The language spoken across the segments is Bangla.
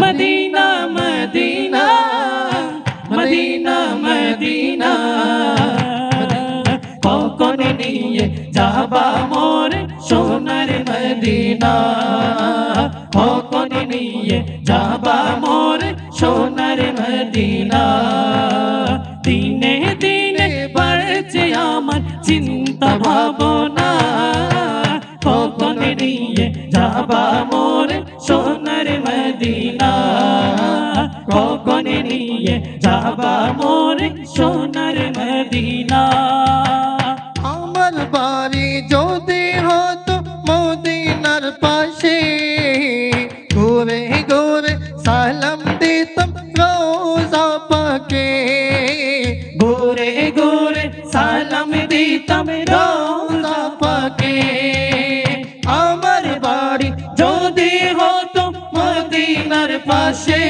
মদিনা মদিনা মদিনা মদিনা কখন নিয়ে যাবা মোর সোনার মদিনা। কখন নিয়ে যাবা মোর সোনার মদিনা। দিনে দিনে বাড়ছে আমার চিন্তা ভাবনা। কখন নিয়ে যাবা মোর কখন নিয়ে যাবা মোর সোনার মদিনা। আমার বাড়ি যদি হতো মদিনার পাশে ঘুরে ঘুরে সালাম দিতাম রোজা পাকে। গোরে গোরে সালাম দিতাম রোজা পাকে। আমার বাড়ি যদি হতো মদিনার পাশে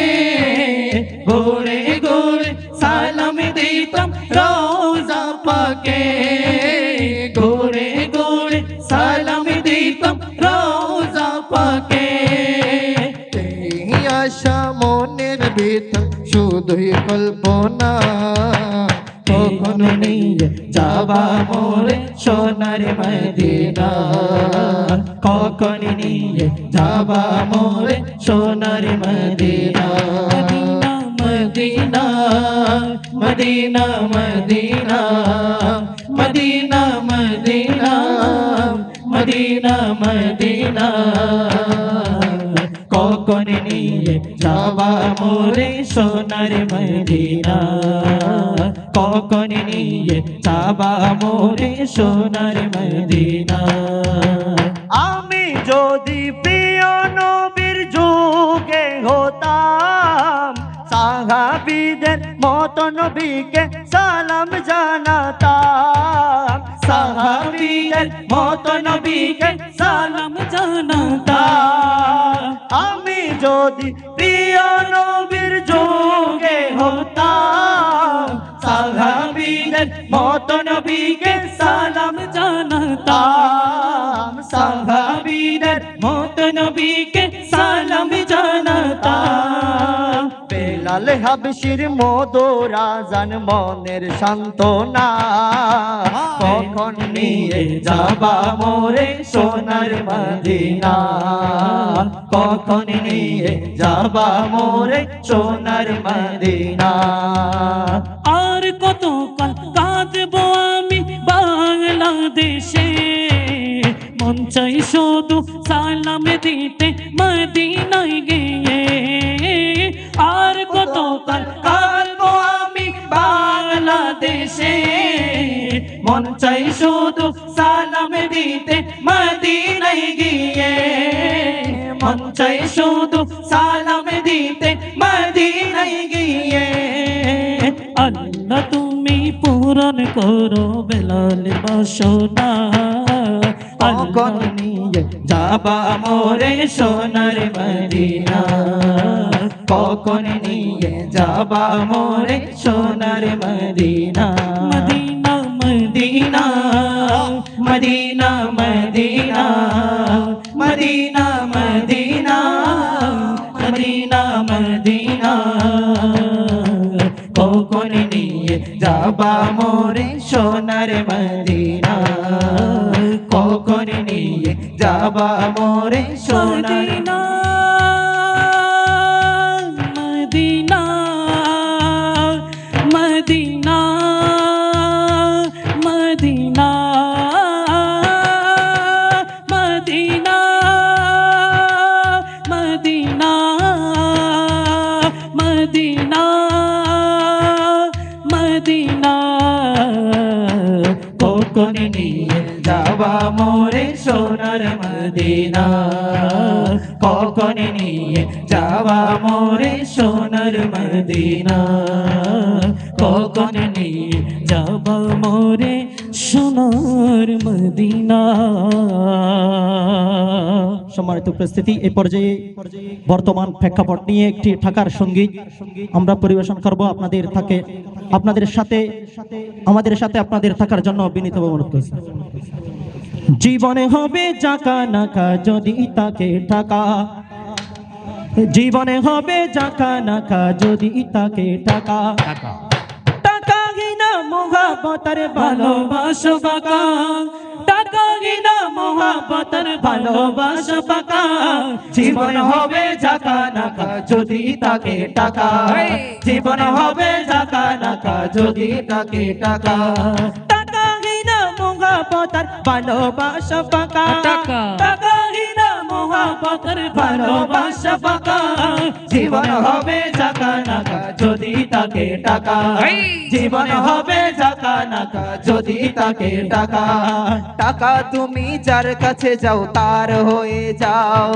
পাকে গোরে গোরে সালাম দিতাম রোজা পাকে। আশা মনের ভিতর শুধুই কল্পনা। কখনো নিয়ে যাবা মোরে সোনার মদিনা। কখন নিয়ে যাবা মোরে সোনার মদিনা। মদিনা মদিনা মদিনা মদিনা মদিনা মদিনা মদিনা কখন নিয়ে যাবা মোরে সোনার মদিনা কখন নিয়ে যাবা মোরে সোনার মদিনা মত নবীকে সালাম জানাতাম সাহাবীদের মত নবীকে সালাম জানাতা। আমি যদি প্রিয় নবীর যুগে হতাম, সাহাবীদের মত নবীকে সালাম জানাতা সাহাবীদের মত নবীকে বেলাল হাবশির মধুরাজান মনের সান্ত্বনা। কখন নিয়ে যাবা মোরে সোনার মদিনা? কখন নিয়ে যাবা মোরে সোনার মদিনা? আর কত কাল কাঁদবো আমি বাংলাদেশে? মন চাই শুধু সালাম দিতে মদিনায় গিয়ে। কাল কাঁদবো আমি বাংলাদেশে? মন চাই শুধু সালাম দিতে মদিনায় গিয়ে। মন চাই শুধু সালাম দিতে মদিনায় গিয়ে। আল্লাহ তুমি পূরণ করো বেলাল বাসনা। কখন নিয়ে যাবা মোরে সোনার মদিনা? কখন নিয়ে যাবা মোরে সোনার মদিনা? মদিনা মদিনা মদিনা মদিনা মদিনা মদিনা মদিনা মদিনা। কখন নিয়ে যাবা মোরে সোনার মদিনা? কখন নিয়ে যাবা মোরে সোনার যাবা মোরে সোনার মদিনা। কখন নিয়ে যাবা মোরে সোনার মদিনা। কখন নিয়ে যাবা মোরে সোনার মদিনা। সম্মানিত উপস্থিতি এই পর্যায়ে বর্তমান প্রেক্ষাপট নিয়ে একটি ঢাকার সংগীত আমরা পরিবেশন করব। আপনাদের থাকে আপনাদের সাথে আমাদের সাথে আপনাদের থাকার জন্য বিনীতভাবে অনুরোধ করছি। জীবনে হবে জাকা নাকা যদি তাকে টাকা। জীবনে হবে জাকা নাকা যদি তাকে টাকা। টাকা। গিনা মোহাবতার ভালোবাসো বাকা। মোহাবতার ভালোবাসো বাকা জীবন হবে জাকা নাকা যদি তাকে টাকা। জীবন হবে জাকা নাকা যদি তাকে টাকা। মোহাবতার ভালোবাসো টাকা। টাকা মোহাবতার ভালোবাসা বাকা জীবন হবে জাকা নাকা যদি তাকে টাকা জীবন হবে জাকা নাকা যদি তাকে টাকা। টাকা তুমি যার কাছে যাও তার হয়ে যাও।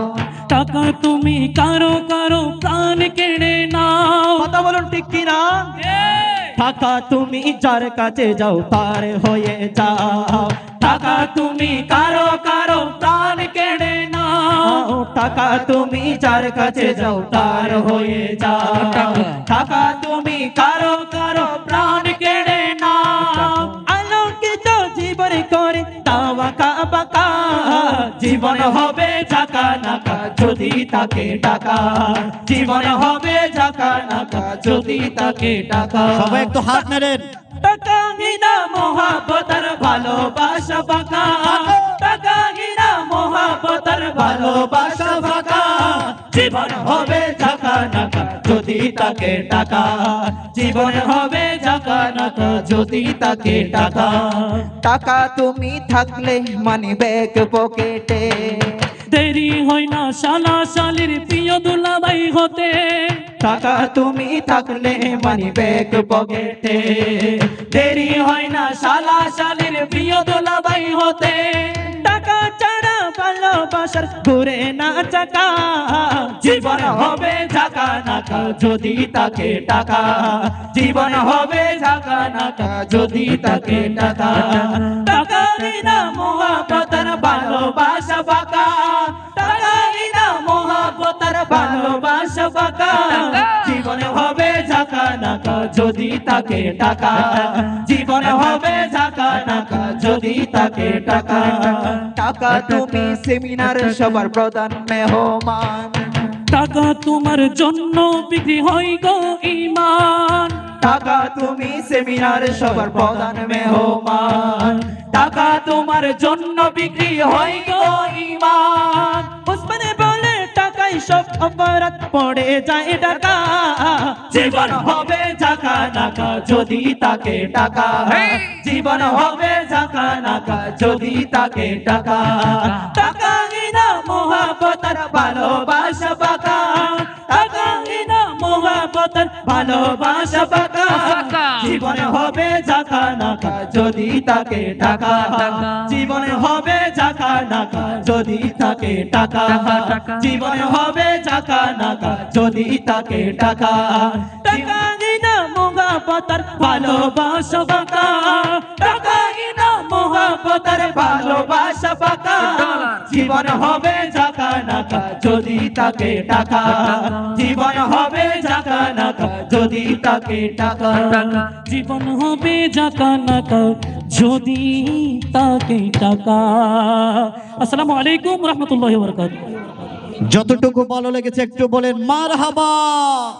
টাকা তুমি কারও কারও প্রাণ কেড়ে নাও। কথা বলুন ঠিক কিনা? টাকা তুমি যার কাছে যাও তার হয়ে যাও। টাকা তুমি কারও কারও প্রাণ টাকা তুমি যার কাছে যাও তার হয়ে যাও। টাকা তুমি কারও কারও প্রাণ কেড়ে নাও। আলোকিত জীবন করে দাওয়া বাকা। জীবন হবে জাকা নাকা যদি তাকে টাকা। জীবন হবে জাকা নাকা যদি তাকে টাকা। সবাই একটু হাত নেড়েন। টাকা মহাবতার ভালোবাসা বাকা টাকা গিনা মহাবতার ভালোবাসা বাকা জীবন হবে জাকা নাকা যদি তাকে টাকা। জীবন হবে জাকা নাকা যদি তাকে টাকা। টাকা তুমি থাকলে মানি ব্যাগ পকেটে দেরি হয় না শালা শালির প্রিয় দুলাভাই হতে। টাকা তুমি থাকলে মানি ব্যাগ পকেটে দেরি হয় না শালা শালির প্রিয় দোলাবাই হতে। ভালোবাসার ঘুরে না চাকা। জীবন হবে ঝাকা নাকা, যদি তাকে টাকা। জীবন হবে ঝাকা নাকা, যদি তাকে টাকা। টাকা মহাবতার ভালোবাসা মহাবতার ভালোবাসা জীবনে হবে ঝাকা নাকা, যদি তাকে টাকা। জীবনে হবে নাকা যদি তাকে টাকা। টাকা তুমি সেমিনার সবার প্রধান মেহমান। টাকা তোমার জন্য বিক্রি হয় গো ইমান টাকা তুমি সেমিনার সবার প্রধান মেহমান। টাকা তোমার জন্য বিক্রি হয় গো ইমান অপরাধ পড়ে যায় টাকা। জীবন হবে জাকা নাকা যদি তাকে টাকা। জীবন হবে জাকা নাকা যদি তাকে টাকা। টাকা গিনা মহাবতার ভালোবাসা টাকা মহাবতার ভালোবাসা বাকা জীবনে হবে জাকা নাকা যদি তাকে টাকা জীবনে হবে জাকা নাকা। যদি তাকে টাকা জীবনে হবে জাকা নাকা। যদি তাকে টাকা টাকা গিনা মহাবতার ভালোবাসা বাকা টাকা গিনা মহাবতার ভালোবাসা বাকা জীবন হবে জাকা নাকা। যদি তাকে টাকা। জীবন যদি তাকে টাকা জীবন হবে জাকা নাকা যদি তাকে টাকা। আসসালামু আলাইকুম রহমতুল্লাহ বরকাত যতটুকু ভালো লেগেছে একটু বলেন মার হাবা